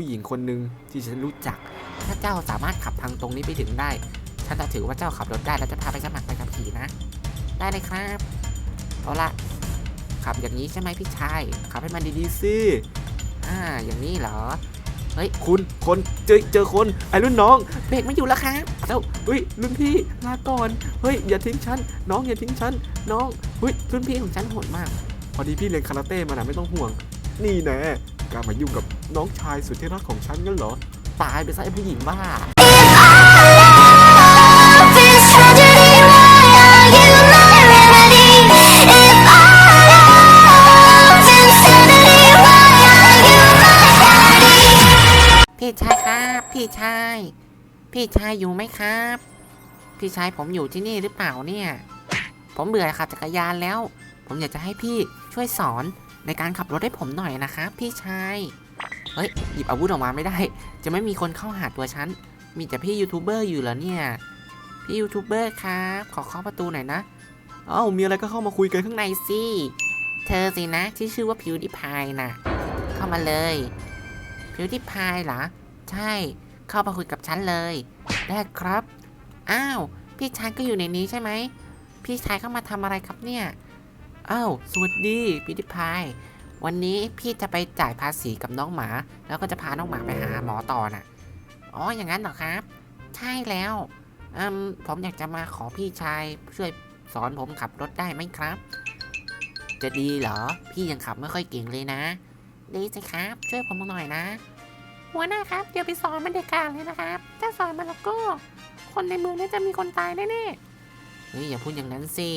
ผู้หญิงคนหนึ่งที่ฉันรู้จัก ถ้าเจ้าสามารถขับทางตรงนี้ไปถึงได้ ฉันจะถือว่าเจ้าขับรถได้แล้วจะพาไปสมัครไปขับขี่นะ ได้เลยครับ เอาละขับอย่างนี้ใช่ไหมพี่ชาย ขับให้มันดีๆสิอ่า อย่างนี้เหรอ เฮ้ย คุณ คน เจอเจอคน ไอ้รุ่นน้อง เบรกไม่อยู่แล้วครับเจ้าเฮ้ย รุ่นพี่ลาก่อน เฮ้ย อย่าทิ้งฉัน น้องอย่าทิ้งฉัน น้องเฮ้ย รุ่นพี่ของฉันโหดมาก พอดีพี่เรียนคาราเต้มานะไม่ต้องห่วง นี่แน่ กล้ามายุ่งกับน้องชายสุดที่รักของฉันงั้นเหรอ ตายไปซะไอ้ผู้หญิงบ้า พี่ชายครับ พี่ชาย พี่ชายอยู่ไหมครับ พี่ชายผมอยู่ที่นี่หรือเปล่าเนี่ย ผมเบื่อขับจักรยานแล้ว ผมอยากจะให้พี่ช่วยสอนในการขับรถให้ผมหน่อยนะครับพี่ชาย เฮ้ย หยิบอาวุธออกมาไม่ได้ จะไม่มีคนเข้าหาตัวฉัน มีแต่พี่ยูทูบเบอร์อยู่เหรอเนี่ย พี่ยูทูบเบอร์ครับ ขอเคาะประตูหน่อยนะ เอ้า มีอะไรก็เข้ามาคุยกันข้างในสิ เธอสินะที่ชื่อว่าพิวดิพายน่ะ เข้ามาเลยพิวดิพายเหรอ ใช่ เข้ามาคุยกับฉันเลย ได้ครับ อ้าว พี่ชายก็อยู่ในนี้ใช่ไหม พี่ชายเข้ามาทำอะไรครับเนี่ย อ้าวสวัสดีพิวดิพาย วันนี้พี่จะไปจ่ายภาษีกับน้องหมา แล้วก็จะพาน้องหมาไปหาหมอต่อน่ะ อ๋ออย่างนั้นเหรอครับ ใช่แล้วอืมผมอยากจะมาขอพี่ชายช่วยสอนผมขับรถได้ไหมครับ จะดีเหรอ พี่ยังขับไม่ค่อยเก่งเลยนะ ดีสิครับ ช่วยผมหน่อยนะ หัวหน้าครับ เดี๋ยวไปสอนมันเด็กขาดเลยนะครับ ถ้าสอนมันแล้วก็ คนในเมืองน่าจะมีคนตายแน่ๆเฮ้ยอย่าพูดอย่างนั้นสิ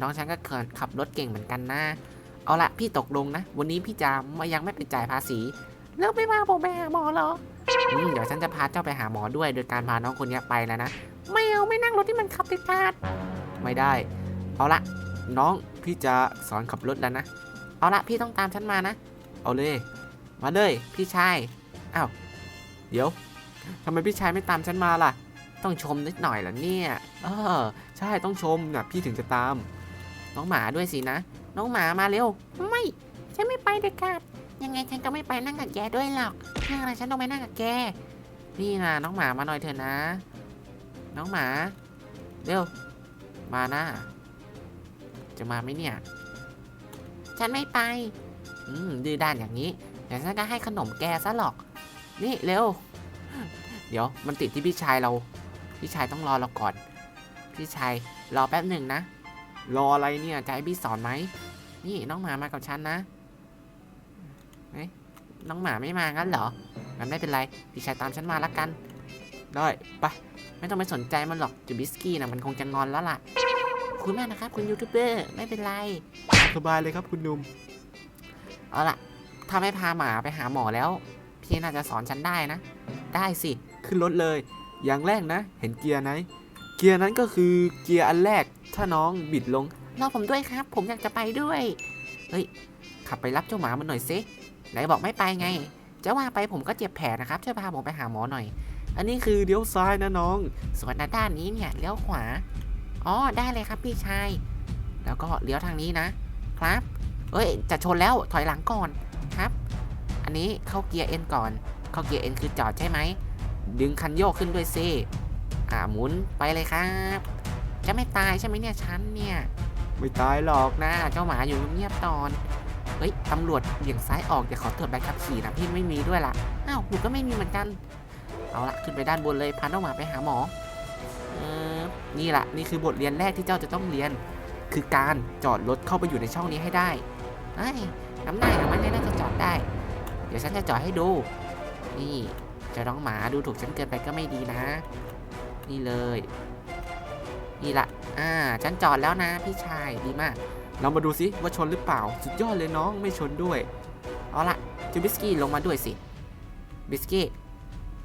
น้องฉันก็เขินขับรถเก่งเหมือนกันนะ เอาละพี่ตกลงนะ วันนี้พี่จะมายังไม่ไปจ่ายภาษีแล้วไม่พาผมไปหาหมอเหรออืมเดี๋ยวฉันจะพาเจ้าไปหาหมอด้วย โดยการพาน้องคนนี้ไปแล้วนะ ไม่เอาไม่นั่งรถที่มันขับติดขาดไม่ได้ เอาละน้องพี่จะสอนขับรถแล้วนะ เอาละพี่ต้องตามฉันมานะ เอาเลย มาเลยพี่ชายเดี๋ยวทำไมพี่ชายไม่ตามฉันมาล่ะ ต้องชมนิดหน่อยเหรอเนี่ย เออ ใช่ต้องชมนะพี่ถึงจะตาม น้องหมาด้วยสินะ น้องหมามาเร็ว ไม่ ฉันไม่ไปเด็ดขาด ยังไงฉันก็ไม่ไปนั่งกับแกด้วยหรอกเรื่องอะไรฉันต้องไปนั่งกับแก นี่นะน้องหมามาหน่อยเถอะนะ น้องหมา เร็ว มานะ จะมาไหมเนี่ย ฉันไม่ไป อืมดื้อด้านอย่างนี้เดี๋ยวฉันก็ให้ขนมแกซะหรอก นี่เร็ว เดี๋ยวมันติดที่พี่ชายเรา พี่ชายต้องรอเราก่อน พี่ชายรอแป๊บหนึ่งนะ รออะไรเนี่ยจะให้พี่สอนไหม นี่น้องหมามากับฉันนะเฮ้ยน้องหมาไม่มางั้นเหรอ งั้นไม่เป็นไร พี่ชายตามฉันมาละกัน ได้ไป ไม่ต้องไปสนใจมันหรอกจูบิสกี้นะมันคงจะงอนแล้วล่ะ คุณแม่นะครับ คุณยูทูบเบอร์ไม่เป็นไร สบายเลยครับคุณหนุ่ม เอาล่ะ ถ้าไม่พาหมาไปหาหมอแล้ว พี่น่าจะสอนฉันได้นะ ได้สิ ขึ้นรถเลย อย่างแรกนะ เห็นเกียร์ไหมเกียร์นั้นก็คือเกียร์อันแรกถ้าน้องบิดลงรอผมด้วยครับ ผมอยากจะไปด้วย เฮ้ย ขับไปรับเจ้าหมามันหน่อยสิไหนบอกไม่ไปไง จะว่าไปผมก็เจ็บแผลนะครับช่วยพาผมไปหาหมอหน่อย อันนี้คือเลี้ยวซ้ายนะน้อง ส่วนด้านนี้เนี่ยเลี้ยวขวา อ๋อได้เลยครับพี่ชาย แล้วก็เลี้ยวทางนี้นะ ครับ เอ้ยจะชนแล้วถอยหลังก่อนครับ อันนี้เข้าเกียร์เอ็นก่อน เข้าเกียร์เอ็นคือจอดใช่ไหม ดึงคันโยกขึ้นด้วยซิ อ่าหมุนไปเลยครับ จะไม่ตายใช่ไหมเนี่ยฉันเนี่ยไม่ตายหรอกนะเจ้าหมาอยู่เงียบๆตอนเฮ้ยตำรวจเบี่ยงซ้ายออกอย่าขอตรวจใบขับขี่นะพี่ไม่มีด้วยล่ะอ้าวหนูก็ไม่มีเหมือนกัน เอาละขึ้นไปด้านบนเลยพาน้องหมาไปหาหมอเออนี่แหละนี่คือบทเรียนแรกที่เจ้าจะต้องเรียน คือการจอดรถเข้าไปอยู่ในช่องนี้ให้ได้เฮ้ยน้ำหน้าอย่างมันเนี่ยน่าจะจอดได้ เดี๋ยวฉันจะจอดให้ดู นี่เจะน้องหมาดูถูกฉันเกินไปก็ไม่ดีนะ นี่เลย นี่ละอ่าฉันจอดแล้วนะพี่ชายดีมาก เรามาดูสิว่าชนหรือเปล่า สุดยอดเลยน้องไม่ชนด้วย เอาละจูบิสกี้ลงมาด้วยสิ บิสกี้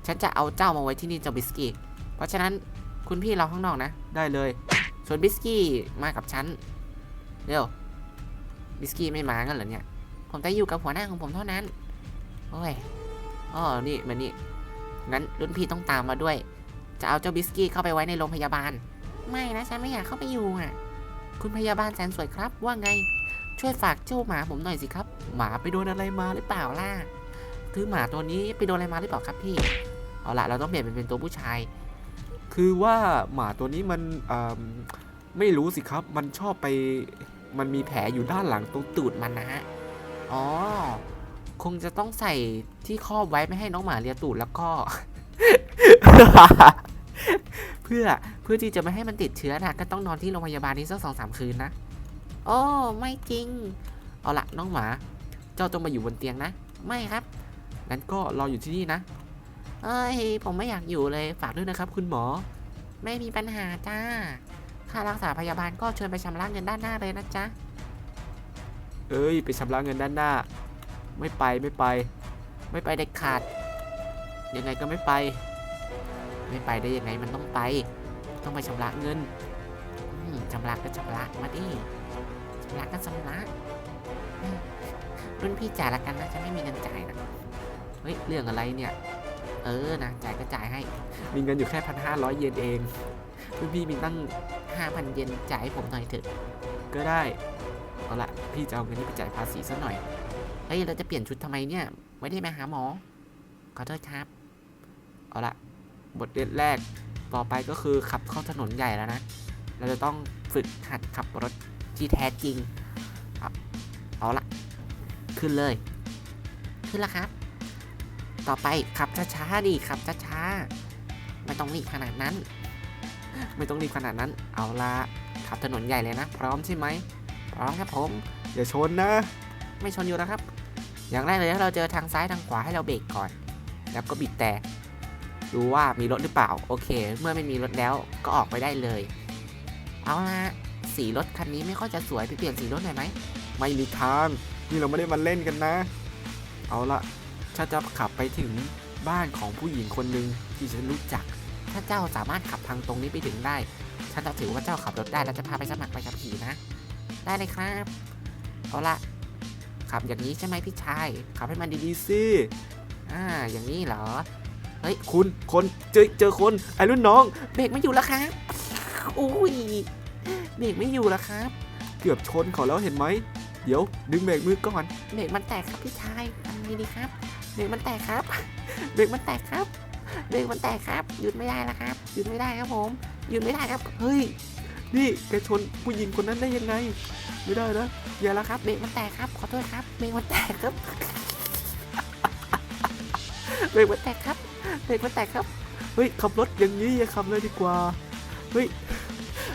ฉันจะเอาเจ้ามาไว้ที่นี่เจ้าบิสกี้ เพราะฉะนั้นคุณพี่เราข้างนอกนะ ได้เลย ส่วนบิสกี้มากับฉัน เร็ว บิสกี้ไม่มางั้นเหรอเนี่ย ผมจะอยู่กับหัวหน้าของผมเท่านั้น โอ้ยอ๋อนี่มานี่งั้นรุ่นพี่ต้องตามมาด้วย จะเอาเจ้าบิสกี้เข้าไปไว้ในโรงพยาบาล ไม่นะฉันไม่อยากเข้าไปอยู่อะ คุณพยาบาลแสนสวยครับว่าไง ช่วยฝากเจ้าหมาผมหน่อยสิครับ หมาไปโดนอะไรมาหรือเปล่าเปล่าล่ะคคือหมาตัวนี้ไปโดนอะไรมาหรือเปล่าครับพี่ เอาละเราต้องเปลี่ยนเป็นตัวผู้ชาย คือว่าหมาตัวนี้มันอ่าไม่รู้สิครับ มันชอบไป มันมีแผลอยู่ด้านหลังตรงตูดมันนะฮะ อ๋อ คงจะต้องใส่ที่ครอบไว้ไม่ให้น้องหมาเลียตูดแล้วก็ เพื่อเพื่อที่จะไม่ให้มันติดเชื้อนะก็ต้องนอนที่โรงพยาบาลนี้สักสองสามคืนนะโอ้ไม่จริง เอาละน้องหมา เจ้าต้องมาอยู่บนเตียงนะ ไม่ครับงั้นก็รออยู่ที่นี่นะเอ้ยผมไม่อยากอยู่เลยฝากด้วยนะครับ คุณหมอ ไม่มีปัญหาจ้าค่ารักษาพยาบาลก็เชิญไปชำระเงินด้านหน้าเลยนะจ๊ะเอ้ย ไปชำระเงินด้านหน้า ไม่ไปไม่ไป ไม่ไปเด็ดขาดยังไงก็ไม่ไป ไม่ไปได้ยังไงมันต้องไป ต้องไปชำระเงินอืมชำระก็ชำระมาดิชำระก็ชำระรุ่นพี่จ่ายละกันนะฉันไม่มีเงินจ่ายนะเฮ้ยเรื่องอะไรเนี่ย เออนะจ่ายก็จ่ายให้ มีเงินอยู่แค่พันห้าร้อยเยนเองรุ่นพี่มีตั้งห้าพันเยนจ่ายให้ผมหน่อยเถอะ ก็ได้เอาละพี่จะเอาเงินนี้ไปจ่ายภาษีซะหน่อยเฮ้ยเราจะเปลี่ยนชุดทำไมเนี่ยไม่ได้มาหาหมอขอโทษครับ เอาละ บทเรียนแรกต่อไปก็คือขับเข้าถนนใหญ่แล้วนะ เราจะต้องฝึกหัดขับรถที่แท้จริงเอาเอาละขึ้นเลย ขึ้นแล้วครับ ต่อไปขับช้าๆดิขับช้าๆไม่ต้องรีบขนาดนั้น ไม่ต้องรีบขนาดนั้น เอาละขับถนนใหญ่เลยนะ พร้อมใช่ไหมพร้อมครับผมอย่าชนนะ ไม่ชนอยู่แล้วครับ อย่างแรกเลยถ้าเราเจอทางซ้ายทางขวาให้เราเบรกก่อน แล้วก็บีบแต่ ดูว่ามีรถหรือเปล่า โอเค เมื่อไม่มีรถแล้วก็ออกไปได้เลย เอาละสีรถคันนี้ไม่ค่อยจะสวยไปเปลี่ยนสีรถหน่อยไหม ไม่มีทาง นี่เราไม่ได้มาเล่นกันนะ เอาละฉันจะขับไปถึงบ้านของผู้หญิงคนหนึ่งที่ฉันรู้จัก ถ้าเจ้าสามารถขับทางตรงนี้ไปถึงได้ ฉันจะถือว่าเจ้าขับรถได้แล้วจะพาไปสมัครไปขับขี่นะ ได้เลยครับ เอาละขับอย่างนี้ใช่ไหมพี่ชาย ขับให้มันดีดีสิ อ่า อย่างนี้เหรอ คุณคนเจอเจอคนไอ้รุ่นน้องเบรกไม่อยู่แล้วครับอุ้ยเบรกไม่อยู่แล้วครับ เกือบชนเขาแล้วเห็นไหมเดี๋ยว ดึงเบรกมือก่อนเบรกมันแตกครับพี่ชายทำไงดีครับเบรกมันแตกครับเบรกมันแตกครับเบรกมันแตกครับหยุดไม่ได้แล้วครับหยุดไม่ได้ครับผมหยุดไม่ได้ครับเฮ้ยนี่แกชนผู้หญิงคนนั้นได้ยังไง ไม่ได้นะอย่าแล้วครับเบรกมันแตกครับ ขอโทษครับเบรกมันแตกครับเบรกมันแตกครับ เบรกมันแตกครับ เฮ้ยขับรถอย่างนี้อย่าขับเลยดีกว่า เฮ้ย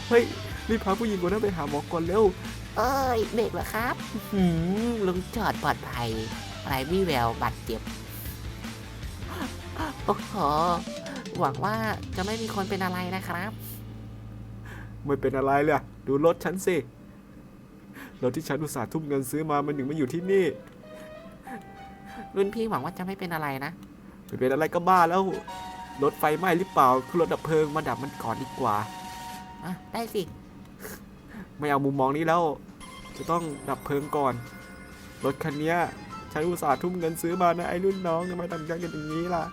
เฮ้ยรีบพาผู้หญิงคนนั้นไปหาหมอก่อนเร็ว เอ้ยเบรกเหรอครับหืมลงจอดปลอดภัยไรวิแววบาดเจ็บ โอ้โห หวังว่าจะไม่มีคนเป็นอะไรนะครับ ไม่เป็นอะไรเลยอะดูรถฉันสิ รถที่ฉันอุตส่าห์ทุ่มเงินซื้อมา มันถึงมาอยู่ที่นี่ รุ่นพี่หวังว่าจะไม่เป็นอะไรนะ ไม่เป็นอะไรก็บ้าแล้วรถไฟไหม้หรือเปล่าคือรถดับเพลิงมาดับมันก่อนดีกว่าอะได้สิ ไม่เอามุมมองนี้แล้ว จะต้องดับเพลิงก่อน รถคันเนี้ยฉันอุตส่าห์ทุ่มเงินซื้อมานะไอ้รุ่นน้องทำไมทำกันอย่างนี้ล่ะ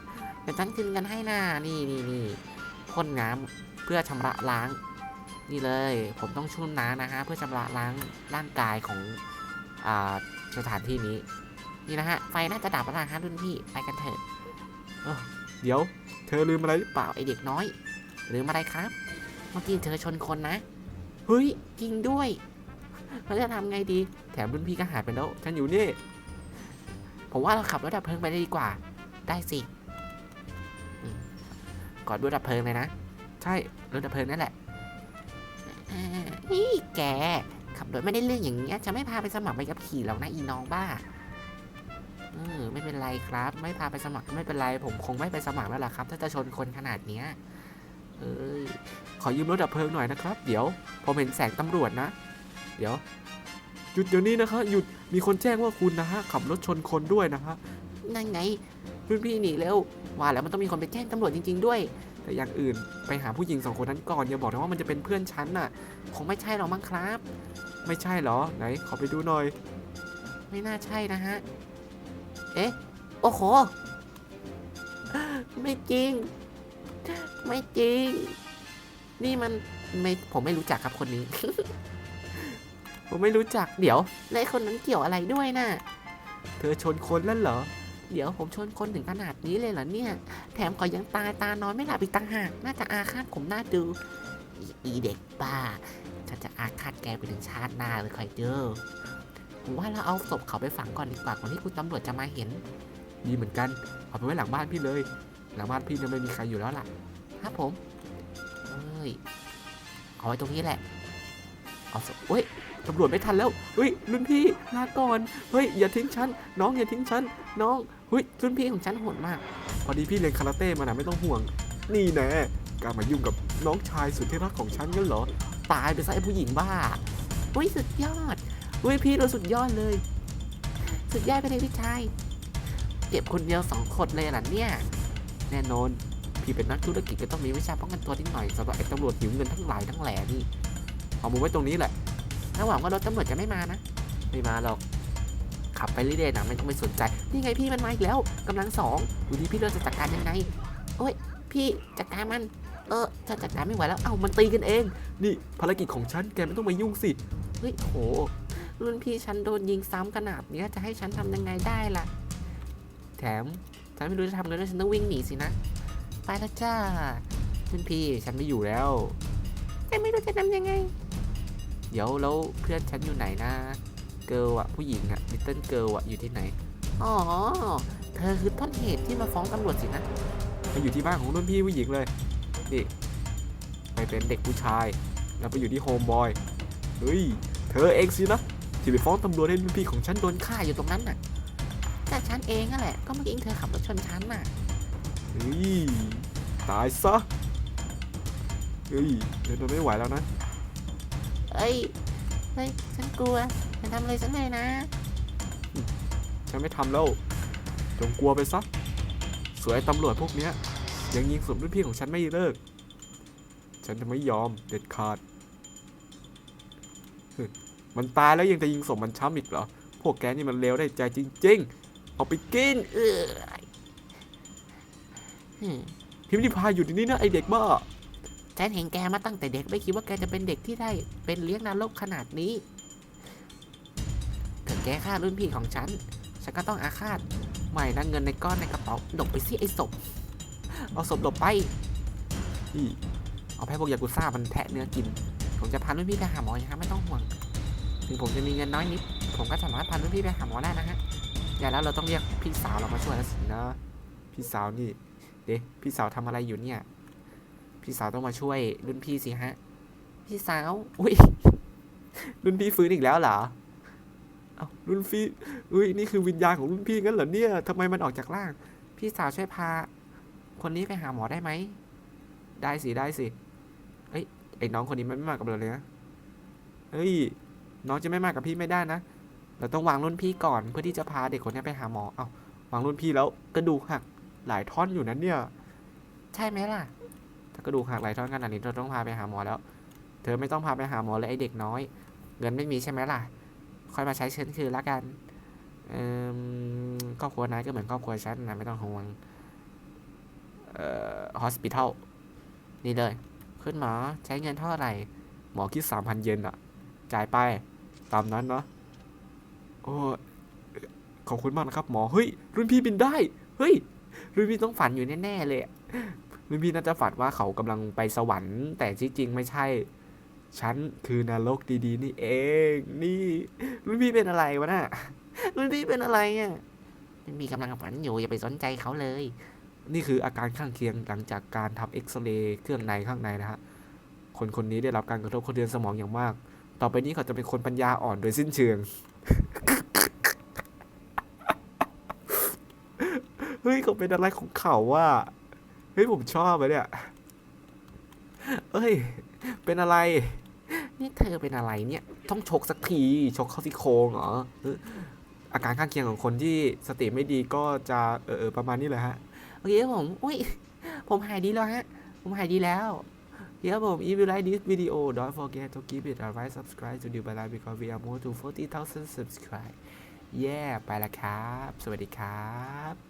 เดี๋ยวฉันคืนกันให้หน้านี่นี่นี่พ่นน้ำเพื่อชำระล้าง นี่เลย ผมต้องชุ่มน้ำนะฮะเพื่อชำระล้างร่างกายของอ่าสถานที่นี้ นี่นะฮะไฟน่าจะดับแล้วนะฮะรุ่นพี่ไปกันเถอะ เดี๋ยว เธอลืมอะไรหรือเปล่าไอเด็กน้อยหรืออะไรครับ เมื่อกี้เธอชนคนนะ เฮ้ยจริงด้วยเราจะทำไงดี แถมรุ่นพี่ก็หายไปแล้ว ฉันอยู่นี่ ผมว่าเราขับรถดับเพลิงไปได้ดีกว่า ได้สิอืมกอดรถดับเพลิงเลยนะ ใช่ รถดับเพลิงนั่นแหละอ่านี่แก ขับรถไม่ได้เรื่องอย่างเงี้ย จะไม่พาไปสมัครใบขับขี่หรอกนะอีน้องบ้าเออไม่เป็นไรครับ ไม่พาไปสมัครก็ไม่เป็นไร ผมคงไม่ไปสมัครแล้วล่ะครับ ถ้าจะชนคนขนาดเนี้ยเอ้ยขอยืมรถดับเพลิงหน่อยนะครับ เดี๋ยวผมเห็นแสงตำรวจนะ เดี๋ยว หยุดเดี๋ยวนี้นะคะหยุดมีคนแจ้งว่าคุณนะฮะขับรถชนคนด้วยนะฮะนั่นไงรุ่นพี่หนีเร็วว่าแล้วมันต้องมีคนไปแจ้งตำรวจจริง ๆ ด้วย แต่อย่างอื่นไปหาผู้หญิงสองคนนั้นก่อนอย่าบอกนะว่ามันจะเป็นเพื่อนฉันน่ะ คงไม่ใช่หรอกมั้งครับ ไม่ใช่เหรอไหนขอไปดูหน่อย ไม่น่าใช่นะฮะ เอ๊ะ โอ้โห ไม่จริง ไม่จริง นี่มันไม่ผมไม่รู้จักครับคนนี้ ผมไม่รู้จัก เดี๋ยวแล้วไอ้คนนั้นเกี่ยวอะไรด้วยน่ะ เธอชนคนแล้วเหรอ เดี๋ยวผมชนคนถึงขนาดนี้เลยเหรอเนี่ย แถมขอยังตายตานอนไม่หลับอีกต่างหาก น่าจะอาฆาตผมน่าดู อีอีเด็กบ้า ฉันจะอาฆาตแกไปถึงชาติหน้าเลยคอยเด้อ ผมว่าเราเอาศพเขาไปฝังก่อนดีกว่าก่อนที่คุณตำรวจจะมาเห็น ดีเหมือนกัน เอาไปไว้หลังบ้านพี่เลย หลังบ้านพี่เนี่ยไม่มีใครอยู่แล้วล่ะ ครับผมเอ้ย เอาไว้ตรงนี้แหละ เอาสิเฮ้ยตำรวจไม่ทันแล้วเฮ้ยรุ่นพี่ลาก่อน เฮ้ยอย่าทิ้งฉัน น้องอย่าทิ้งฉัน น้อง เฮ้ยรุ่นพี่ของฉันโหดมาก พอดีพี่เรียนคาราเต้มานะไม่ต้องห่วง นี่แน่กล้ารมายุ่งกับน้องชายสุดที่รักของฉันกันเหรอ ตายไปซะไอ้ผู้หญิงบ้าอุ้ยสุดยอด อุ้ยพี่เราสุดยอดเลย สุดยอดไปเลยพี่ชายเก็บคนเดียวสองคนเลยเหรอเนี่ย แน่นอน พี่เป็นนักธุรกิจก็ต้องมีวิชาป้องกันตัวนิดหน่อยสำหรับไอ้ตำรวจหิวเงินทั้งหลายทั้งแหล่นี่เอามือไว้ตรงนี้แหละระหวังว่ารถตำรวจจะไม่มานะ ไม่มาหรอก ขับไปเรื่อยๆนะไม่ต้องไปสนใจ นี่ไงพี่มันมาอีกแล้วกำลังสองดูดิพี่เราจะจัดการยังไง โอ้ย พี่จัดการมัน เออจะจัดการไม่ไหวแล้ว เอ้ามันตีกันเอง นี่ภารกิจของฉันแกไม่ต้องมายุ่งสิ เฮ้ยโห รุ่นพี่ฉันโดนยิงซ้ำขนาดเนี้ยจะให้ฉันทำยังไงได้ล่ะ แถมฉันไม่รู้จะทำไงด้วยฉันต้องวิ่งหนีสินะ ไปแล้วจ้ารุ่นพี่ฉันไม่อยู่แล้ว แต่ไม่รู้จะทำยังไง เดี๋ยวแล้วเพื่อนฉันอยู่ไหนนะเกิร์ลอะผู้หญิงอะลิตเติ้ลเกิร์ลอะอยู่ที่ไหน อ๋อ เธอคือต้นเหตุที่มาฟ้องตำรวจสินะไปอยู่ที่บ้านของรุ่นพี่ผู้หญิงเลย นี่ ไปเป็นเด็กผู้ชาย แล้วไปอยู่ที่โฮมบอย เฮ้ย เธอเองสินะ ที่ไปฟ้องตำรวจให้รุ่นพี่ของฉันโดนฆ่าฆ่าอยู่ตรงนั้นน่ะแต่ฉันเองนั่นแหละ ก็เมื่อกี้เธอขับรถชนฉันน่ะเฮ้ยตายซะเฮ้ยเดินมาไม่ไหวแล้วนะเอ้ยเฮ้ยฉันกลัวอย่าทำอะไรฉันเลยนะ ฉันไม่ทำแล้ว จงกลัวไปซะสวยตำรวจพวกเนี้ย ยังยิงสมรุ่นพี่ของฉันไม่เลิก ฉันจะไม่ยอมเด็ดขาดเฮ้ย มันตายแล้วยังจะยิงศพมันช้ำอีกเหรอ พวกแกนี่มันเลวได้ใจจริง ๆ เอาไปกิน เอออืมพิมพ์ริพายอยู่ที่นี่นะไอเด็กบ้า ฉันเห็นแกมาตั้งแต่เด็กไม่คิดว่าแกจะเป็นเด็กที่ได้เป็นเลี้ยงนรกขนาดนี้เกิดแกฆ่ารุ่นพี่ของฉัน ฉันก็ต้องอาฆาตไม่นะเงินในก้อนในกระเป๋าดกไปสิไอ้ศพ เอาศพหลบไปพี่เอาไปให้พวกยากุซ่ามันแทะเนื้อกิน ผมจะพารุ่นพี่ไปหาหมอนะครับไม่ต้องห่วง ถึงผมจะมีเงินน้อยนิด ผมก็สามารถพารุ่นพี่ไปหาหมอได้นะฮะอย่าแล้วเราต้องเรียกพี่สาวเรามาช่วยแล้วสินะพี่สาวนี่เด็พี่สาวทำอะไรอยู่เนี่ย พี่สาวต้องมาช่วยรุ่นพี่สิฮะ พี่สาวอุ้ยรุ่นพี่ฟื้นอีกแล้วเหรอเอารุ่นพี่อุ้ยนี่คือวิญญาณของรุ่นพี่งั้นเหรอเนี่ยทำไมมันออกจากร่าง พี่สาวช่วยพา คนนี้ไปหาหมอได้ไหมได้สิได้สิเอ้ยไอ้น้องคนนี้มันไม่มากับเราเลยนะเฮ้ย น้องจะไม่มากับพี่ไม่ได้นะ เราต้องวางรุ่นพี่ก่อนเพื่อที่จะพาเด็กคนนี้ไปหาหมอ เอ้าวางรุ่นพี่แล้วกระดูกหักหลายท่อนอยู่นั้นเนี่ย ใช่ไหมล่ะ ถ้ากระดูกหักหลายท่อนขนาดนี้เราต้องพาไปหาหมอแล้ว เธอไม่ต้องพาไปหาหมอเลยไอเด็กน้อย เงินไม่มีใช่ไหมล่ะ ค่อยมาใช้เชิญคืนละกันครอบครัวนายก็เหมือนครอบครัวฉันนะไม่ต้องห่วง เอ่อ hospital นี่เลยคุณหมอใช้เงินเท่าไหร่ หมอคิดสามพันเยนอะ จ่ายไป ตามนั้นเนาะโอ้ขอบคุณมากนะครับหมอ เฮ้ย รุ่นพี่บินได้ เฮ้ย รุ่นพี่ต้องฝันอยู่แน่ ๆ เลยอะรุ่นพี่น่าจะฝันว่าเขากำลังไปสวรรค์ แต่ที่จริงไม่ใช่ ฉันคือนรกดีๆ นี่เอง นี่ รุ่นพี่เป็นอะไรวะน่ะ รุ่นพี่เป็นอะไรอะมันมีกำลังฝันอยู่อย่าไปสนใจเขาเลย นี่คืออาการข้างเคียงหลังจากการทำเอ็กซเรย์เครื่องในข้างในนะฮะ คนคนนี้ได้รับการกระทบกระเทือนสมองอย่างมาก ต่อไปนี้เขาจะเป็นคนปัญญาอ่อนโดยสิ้นเชิง เฮ้ยเขาเป็นอะไรของเขาว่า เฮ้ยผมชอบอะเนี่ย เอ้ย เป็นอะไร นี่เธอเป็นอะไรเนี่ย ต้องชกสักที ชกเข้าที่โครงเหรอเอออาการข้างเคียงของคนที่สติไม่ดีก็จะเออประมาณนี้เลยฮะ โอเคผม อุ้ย ผมหายดีแล้วฮะ ผมหายดีแล้ว เดี๋ยวผม if you like this video don't forget to give it a like subscribe to do by life because we are more to 40,000 subscribe yeah ไปละครับ สวัสดีครับ